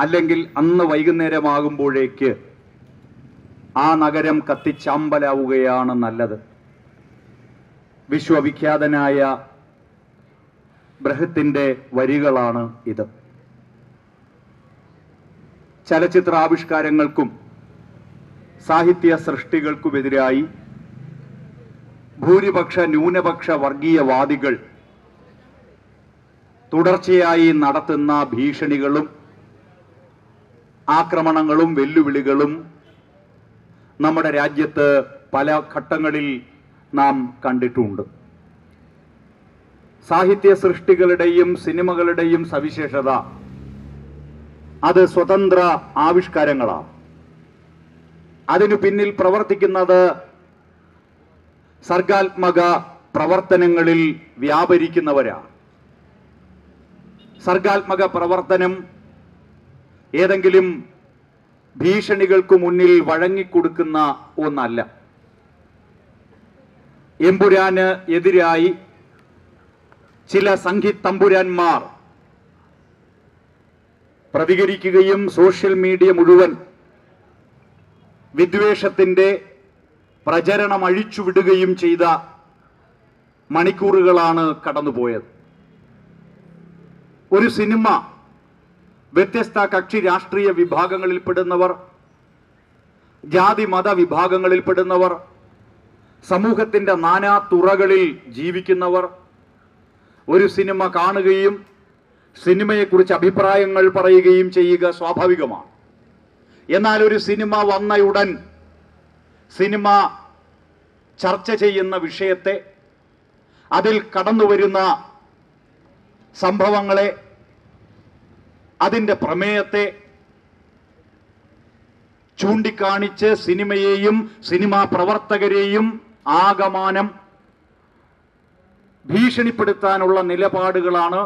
അല്ലെങ്കിൽ അന്ന് വൈകുന്നേരമാകുമ്പോഴേക്ക് ആ നഗരം കത്തിച്ചാമ്പലാവുകയാണ് നല്ലത്. വിശ്വവിഖ്യാതനായ ബ്രഹത്തിന്റെ വരികളാണ് ഇത്. ചലച്ചിത്രാവിഷ്കാരങ്ങൾക്കും സാഹിത്യ സൃഷ്ടികൾക്കുമെതിരായി ഭൂരിപക്ഷ ന്യൂനപക്ഷ വർഗീയവാദികൾ തുടർച്ചയായി നടത്തുന്ന ഭീഷണികളും ആക്രമണങ്ങളും വെല്ലുവിളികളും നമ്മുടെ രാജ്യത്ത് പല ഘട്ടങ്ങളിൽ നാം കണ്ടിട്ടുണ്ട്. സാഹിത്യ സൃഷ്ടികളുടെയും സിനിമകളുടെയും സവിശേഷത അത് സ്വതന്ത്ര ആവിഷ്കാരങ്ങളാണ്. അതിനു പിന്നിൽ പ്രവർത്തിക്കുന്നത് സർഗാത്മക പ്രവർത്തനങ്ങളിൽ വ്യാപരിക്കുന്നവരാണ്. സർഗാത്മക പ്രവർത്തനം ഏതെങ്കിലും ഭീഷണികൾക്ക് മുന്നിൽ വഴങ്ങിക്കൊടുക്കുന്ന ഒന്നല്ല. എമ്പുരാന് എതിരായി ചില സംഘി തമ്പുരാന്മാർ പ്രതികരിക്കുകയും സോഷ്യൽ മീഡിയ മുഴുവൻ വിദ്വേഷത്തിന്റെ പ്രചരണം അഴിച്ചുവിടുകയും ചെയ്ത മണിക്കൂറുകളാണ് കടന്നുപോയത്. ഒരു സിനിമ വ്യത്യസ്ത കക്ഷി രാഷ്ട്രീയ വിഭാഗങ്ങളിൽപ്പെടുന്നവർ ജാതി മത വിഭാഗങ്ങളിൽപ്പെടുന്നവർ സമൂഹത്തിന്റെ നാനാ തുറകളിൽ ജീവിക്കുന്നവർ ഒരു സിനിമ കാണുകയും സിനിമയെക്കുറിച്ച് അഭിപ്രായങ്ങൾ പറയുകയും ചെയ്യുക സ്വാഭാവികമാണ്. എന്നാൽ ഒരു സിനിമ വന്നയുടൻ സിനിമ ചർച്ച ചെയ്യുന്ന വിഷയത്തെ അതിൽ കടന്നു വരുന്ന സംഭവങ്ങളെ അതിന്റെ പ്രമേയത്തെ ചൂണ്ടിക്കാണിച്ച് സിനിമയെയും സിനിമാ പ്രവർത്തകരെയും ആകമാനം ഭീഷണിപ്പെടുത്താനുള്ള നിലപാടുകളാണ്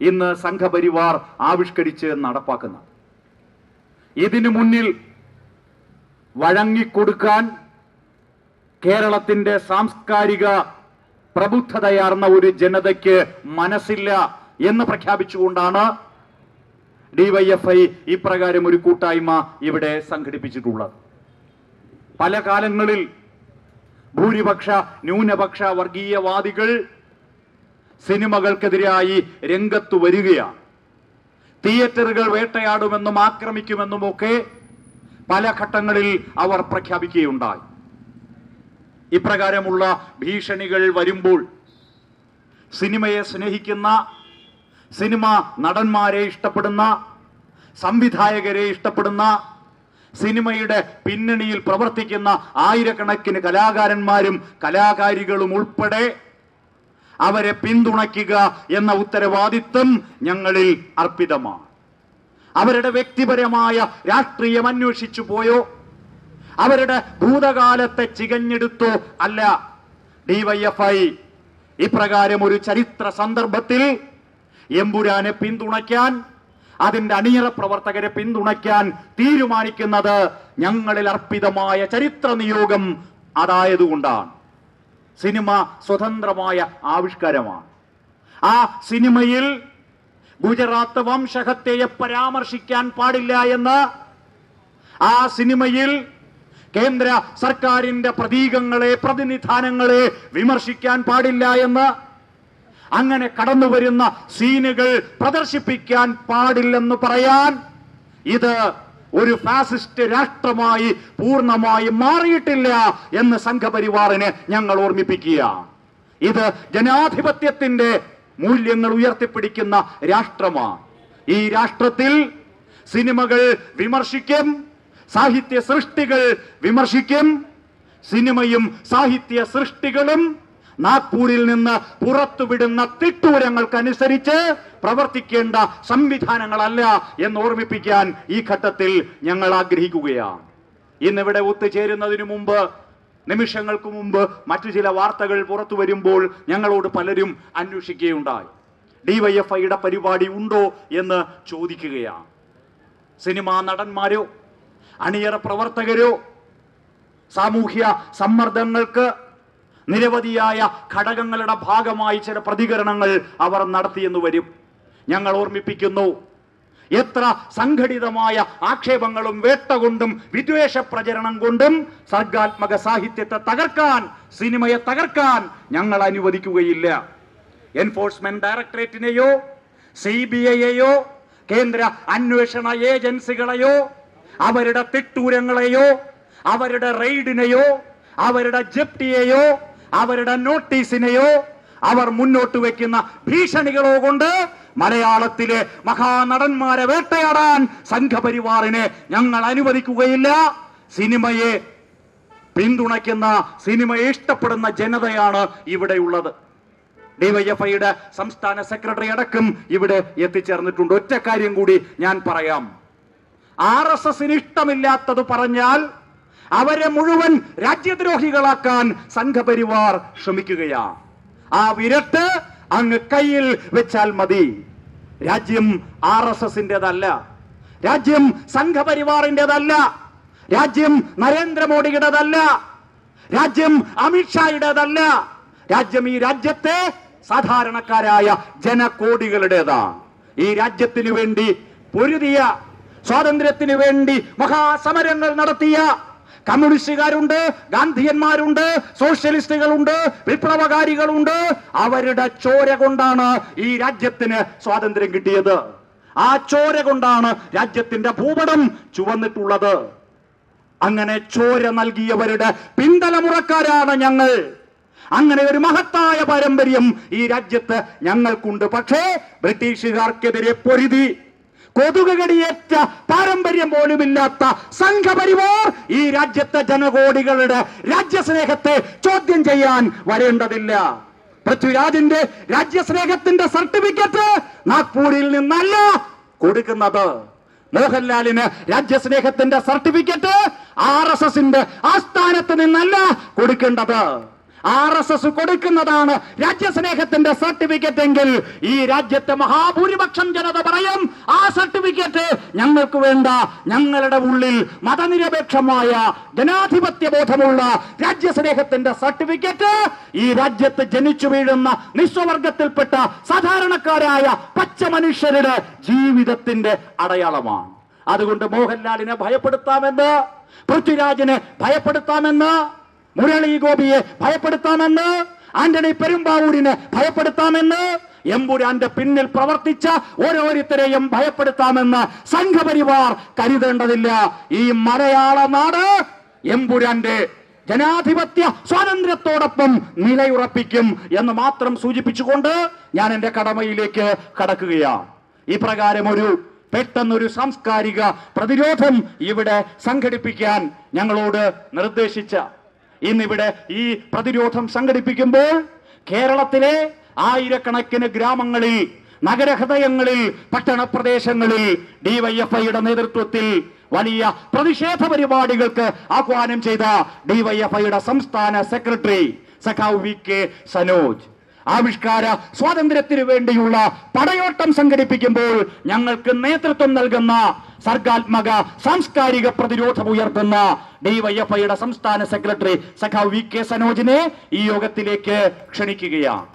ഇന്ന് സംഘപരിവാർ ആവിഷ്കരിച്ച് നടപ്പാക്കുന്നത്. ഇതിനു മുന്നിൽ വഴങ്ങിക്കൊടുക്കാൻ കേരളത്തിന്റെ സാംസ്കാരിക പ്രബുദ്ധതയാർന്ന ഒരു ജനതയ്ക്ക് മനസ്സില്ല എന്ന് പ്രഖ്യാപിച്ചുകൊണ്ടാണ് ഡിവൈഎഫ്ഐ ഇപ്രകാരം ഒരു കൂട്ടായ്മ ഇവിടെ സംഘടിപ്പിച്ചിട്ടുള്ളത്. പല കാലങ്ങളിൽ ഭൂരിപക്ഷ ന്യൂനപക്ഷ വർഗീയവാദികൾ സിനിമകൾക്കെതിരായി രംഗത്തു വരികയാണ്. തിയേറ്ററുകൾ വേട്ടയാടുമെന്നും ആക്രമിക്കുമെന്നും ഒക്കെ പല ഘട്ടങ്ങളിൽ അവർ പ്രഖ്യാപിക്കുകയുണ്ടായി. ഇപ്രകാരമുള്ള ഭീഷണികൾ വരുമ്പോൾ സിനിമയെ സ്നേഹിക്കുന്ന സിനിമ നടന്മാരെ ഇഷ്ടപ്പെടുന്ന സംവിധായകരെ ഇഷ്ടപ്പെടുന്ന സിനിമയുടെ പിന്നണിയിൽ പ്രവർത്തിക്കുന്ന ആയിരക്കണക്കിന് കലാകാരന്മാരും കലാകാരികളും ഉൾപ്പെടെ അവരെ പിന്തുണയ്ക്കുക എന്ന ഉത്തരവാദിത്വം ഞങ്ങളിൽ അർപ്പിതമാണ്. അവരുടെ വ്യക്തിപരമായ രാഷ്ട്രീയം അന്വേഷിച്ചു പോയോ? അവരുടെ ഭൂതകാലത്തെ ചികഞ്ഞെടുത്തോ? അല്ല. ഡിവൈഎഫ്ഐ ഇപ്രകാരം ഒരു ചരിത്ര സന്ദർഭത്തിൽ എമ്പുരാനെ പിന്തുണയ്ക്കാൻ അതിന്റെ അണിയറ പ്രവർത്തകരെ പിന്തുണയ്ക്കാൻ തീരുമാനിക്കുന്നത് ഞങ്ങളിൽ അർപ്പിതമായ ചരിത്ര നിയോഗം അതായതുകൊണ്ടാണ്. സിനിമ സ്വതന്ത്രമായ ആവിഷ്കാരമാണ്. ആ സിനിമയിൽ ഗുജറാത്ത് വംശഹത്യയെ പരാമർശിക്കാൻ പാടില്ല എന്ന് ആ സിനിമയിൽ കേന്ദ്ര സർക്കാരിന്റെ പ്രതീകങ്ങളെ പ്രതിനിധാനങ്ങളെ വിമർശിക്കാൻ പാടില്ല എന്ന് അങ്ങനെ കടന്നു വരുന്ന സീനുകൾ പ്രദർശിപ്പിക്കാൻ പാടില്ലെന്ന് പറയാൻ ഇത് ഒരു ഫാസിസ്റ്റ് രാഷ്ട്രമായി പൂർണമായി മാറിയിട്ടില്ല എന്ന് സംഘപരിവാറിനെ ഞങ്ങൾ ഓർമ്മിപ്പിക്കുക. ഇത് ജനാധിപത്യത്തിന്റെ മൂല്യങ്ങൾ ഉയർത്തിപ്പിടിക്കുന്ന രാഷ്ട്രമാണ്. ഈ രാഷ്ട്രത്തിൽ സിനിമകൾ വിമർശിക്കും സാഹിത്യ സൃഷ്ടികൾ വിമർശിക്കും സിനിമയും സാഹിത്യ സൃഷ്ടികളും നാഗ്പൂരിൽ നിന്ന് പുറത്തുവിടുന്ന തിട്ടൂരങ്ങൾക്കനുസരിച്ച് പ്രവർത്തിക്കേണ്ട സംവിധാനങ്ങളല്ല എന്ന് ഓർമ്മിപ്പിക്കാൻ ഈ ഘട്ടത്തിൽ ഞങ്ങൾ ആഗ്രഹിക്കുകയാണ്. ഇന്നിവിടെ ഒത്തുചേരുന്നതിനു മുമ്പ് നിമിഷങ്ങൾക്ക് മുമ്പ് മറ്റു ചില വാർത്തകൾ പുറത്തു വരുമ്പോൾ ഞങ്ങളോട് പലരും അന്വേഷിക്കുകയുണ്ടായി. ഡിവൈഎഫ്ഐയുടെ പരിപാടി ഉണ്ടോ എന്ന് ചോദിക്കുകയാണ്. സിനിമാ നടന്മാരോ അണിയറ പ്രവർത്തകരോ സാമൂഹ്യ സമ്മർദ്ദങ്ങൾക്ക് നിരവധിയായ ഘടകങ്ങളുടെ ഭാഗമായി ചില പ്രതികരണങ്ങൾ അവർ നടത്തിയെന്ന് വരും. ഞങ്ങൾ ഓർമ്മിപ്പിക്കുന്നു എത്ര സംഘടിതമായ ആക്ഷേപങ്ങളും വേട്ട കൊണ്ടും വിദ്വേഷ പ്രചരണം കൊണ്ടും സർഗാത്മക സാഹിത്യത്തെ തകർക്കാൻ സിനിമയെ തകർക്കാൻ ഞങ്ങൾ അനുവദിക്കുകയില്ല. എൻഫോഴ്സ്മെന്റ് ഡയറക്ടറേറ്റിനെയോ സി ബി ഐയെയോ കേന്ദ്ര അന്വേഷണ ഏജൻസികളെയോ അവരുടെ തിട്ടൂരങ്ങളെയോ അവരുടെ റെയ്ഡിനെയോ അവരുടെ ജപ്തിയെയോ അവരുടെ നോട്ടീസിനെയോ അവർ മുന്നോട്ട് വെക്കുന്ന ഭീഷണികളോ കൊണ്ട് മലയാളത്തിലെ മഹാനടന്മാരെ വേട്ടയാടാൻ സംഘപരിവാറിനെ ഞങ്ങൾ അനുവദിക്കുകയില്ല. സിനിമയെ പിന്തുണയ്ക്കുന്ന സിനിമയെ ഇഷ്ടപ്പെടുന്ന ജനതയാണ് ഇവിടെയുള്ളത് ഡിവൈഎഫ്ഐയുടെ സംസ്ഥാന സെക്രട്ടറി അടക്കം ഇവിടെ എത്തിച്ചേർന്നിട്ടുണ്ട്. ഒറ്റ കാര്യം കൂടി ഞാൻ പറയാം. ആർ എസ് എസിന് ഇഷ്ടമില്ലാത്തത് പറഞ്ഞാൽ അവരെ മുഴുവൻ രാജ്യദ്രോഹികളാക്കാൻ സംഘപരിവാർ ശ്രമിക്കുകയാ. ആ വിരട്ട് അങ്ങ് കയ്യിൽ വെച്ചാൽ മതി. രാജ്യം ആർ എസ് എസിന്റെതല്ല. രാജ്യം സംഘപരിവാറിന്റെതല്ല. രാജ്യം നരേന്ദ്രമോദിയുടേതല്ല. രാജ്യം അമിത്ഷായുടേതല്ല. രാജ്യം ഈ രാജ്യത്തെ സാധാരണക്കാരായ ജനകോടികളുടേതാണ് ഈ രാജ്യത്തിനു വേണ്ടി പൊരുതിയ സ്വാതന്ത്ര്യത്തിനു വേണ്ടി മഹാസമരങ്ങൾ നടത്തിയ കമ്മ്യൂണിസ്റ്റുകാരുണ്ട് ഗാന്ധിയന്മാരുണ്ട് സോഷ്യലിസ്റ്റുകളുണ്ട് വിപ്ലവകാരികളുണ്ട്. അവരുടെ ചോര കൊണ്ടാണ് ഈ രാജ്യത്തിന് സ്വാതന്ത്ര്യം കിട്ടിയത്. ആ ചോര കൊണ്ടാണ് രാജ്യത്തിന്റെ ഭൂപടം ചുവന്നിട്ടുള്ളത്. അങ്ങനെ ചോര നൽകിയവരുടെ പിന്തലമുറക്കാരാണ് ഞങ്ങൾ. അങ്ങനെ ഒരു മഹത്തായ പാരമ്പര്യം ഈ രാജ്യത്ത് ഞങ്ങൾക്കുണ്ട്. പക്ഷേ ബ്രിട്ടീഷുകാർക്കെതിരെ പൊരുതി. കൊതുകുകടിയേറ്റ പാരമ്പര്യം പോലുമില്ലാത്ത സംഘപരിവാർ ഈ രാജ്യത്തെ ജനകോടികളുടെ രാജ്യസ്നേഹത്തെ ചോദ്യം ചെയ്യാൻ വരേണ്ടതില്ല. പൃഥ്വിരാജിന്റെ രാജ്യസ്നേഹത്തിന്റെ സർട്ടിഫിക്കറ്റ് നാഗ്പൂരിൽ നിന്നല്ല കൊടുക്കുന്നത്. മോഹൻലാലിന് രാജ്യസ്നേഹത്തിന്റെ സർട്ടിഫിക്കറ്റ് ആർ എസ് എസിന്റെ ആസ്ഥാനത്ത് നിന്നല്ല കൊടുക്കേണ്ടത്. ആർ എസ് എസ് കൊടുക്കുന്നതാണ് രാജ്യസ്നേഹത്തിന്റെ സർട്ടിഫിക്കറ്റ് എങ്കിൽ ഈ രാജ്യത്തെ മഹാഭൂരിപക്ഷം ജനത പറയും ആ സർട്ടിഫിക്കറ്റ് ഞങ്ങൾക്ക് വേണ്ട. ഞങ്ങളുടെ ഉള്ളിൽ മതനിരപേക്ഷമായ ജനാധിപത്യ ബോധമുള്ള രാജ്യസ്നേഹത്തിന്റെ സർട്ടിഫിക്കറ്റ് ഈ രാജ്യത്ത് ജനിച്ചു വീഴുന്ന നിസ്വവർഗത്തിൽപ്പെട്ട സാധാരണക്കാരായ പച്ച മനുഷ്യരുടെ ജീവിതത്തിന്റെ അടയാളമാണ്. അതുകൊണ്ട് മോഹൻലാലിനെ ഭയപ്പെടുത്താമെന്ന് പൃഥ്വിരാജിനെ ഭയപ്പെടുത്താമെന്ന് മുരളി ഗോപിയെ ഭയപ്പെടുത്താമെന്ന് ആന്റണി പെരുമ്പാവൂരിനെ ഭയപ്പെടുത്താമെന്ന് എമ്പുരാന്റെ പിന്നിൽ പ്രവർത്തിച്ച ഓരോരുത്തരെയും ഭയപ്പെടുത്താമെന്ന് സംഘപരിവാർ കരുതേണ്ടതില്ല. ഈ മലയാള നാട് എമ്പുരാന്റെ ജനാധിപത്യ സ്വാതന്ത്ര്യത്തോടൊപ്പം നിലയുറപ്പിക്കും എന്ന് മാത്രം സൂചിപ്പിച്ചുകൊണ്ട് ഞാൻ എന്റെ കടമയിലേക്ക് കടക്കുകയാണ്. ഇപ്രകാരം ഒരു പെട്ടെന്നൊരു സാംസ്കാരിക പ്രതിരോധം ഇവിടെ സംഘടിപ്പിക്കാൻ ഞങ്ങളോട് നിർദ്ദേശിച്ച ഇന്നിവിടെ ഈ പ്രതിരോധം സംഘടിപ്പിക്കുമ്പോൾ കേരളത്തിലെ ആയിരക്കണക്കിന് ഗ്രാമങ്ങളിൽ നഗരഹൃദയങ്ങളിൽ പട്ടണ പ്രദേശങ്ങളിൽ ഡിവൈഎഫ്ഐയുടെ നേതൃത്വത്തിൽ വലിയ പ്രതിഷേധ പരിപാടികൾക്ക് ആഹ്വാനം ചെയ്ത ഡിവൈഎഫ്ഐയുടെ സംസ്ഥാന സെക്രട്ടറി സഖാവ് വി കെ സനോജ്. ആവിഷ്കാര സ്വാതന്ത്ര്യത്തിന് വേണ്ടിയുള്ള പടയോട്ടം സംഘടിപ്പിക്കുമ്പോൾ ഞങ്ങൾക്ക് നേതൃത്വം നൽകുന്ന സർഗാത്മക സാംസ്കാരിക പ്രതിരോധം ഉയർത്തുന്ന ഡിവൈഎഫ്ഐയുടെ സംസ്ഥാന സെക്രട്ടറി സഖാവ് വി കെ സനോജിനെ ഈ യോഗത്തിലേക്ക് ക്ഷണിക്കുകയാണ്.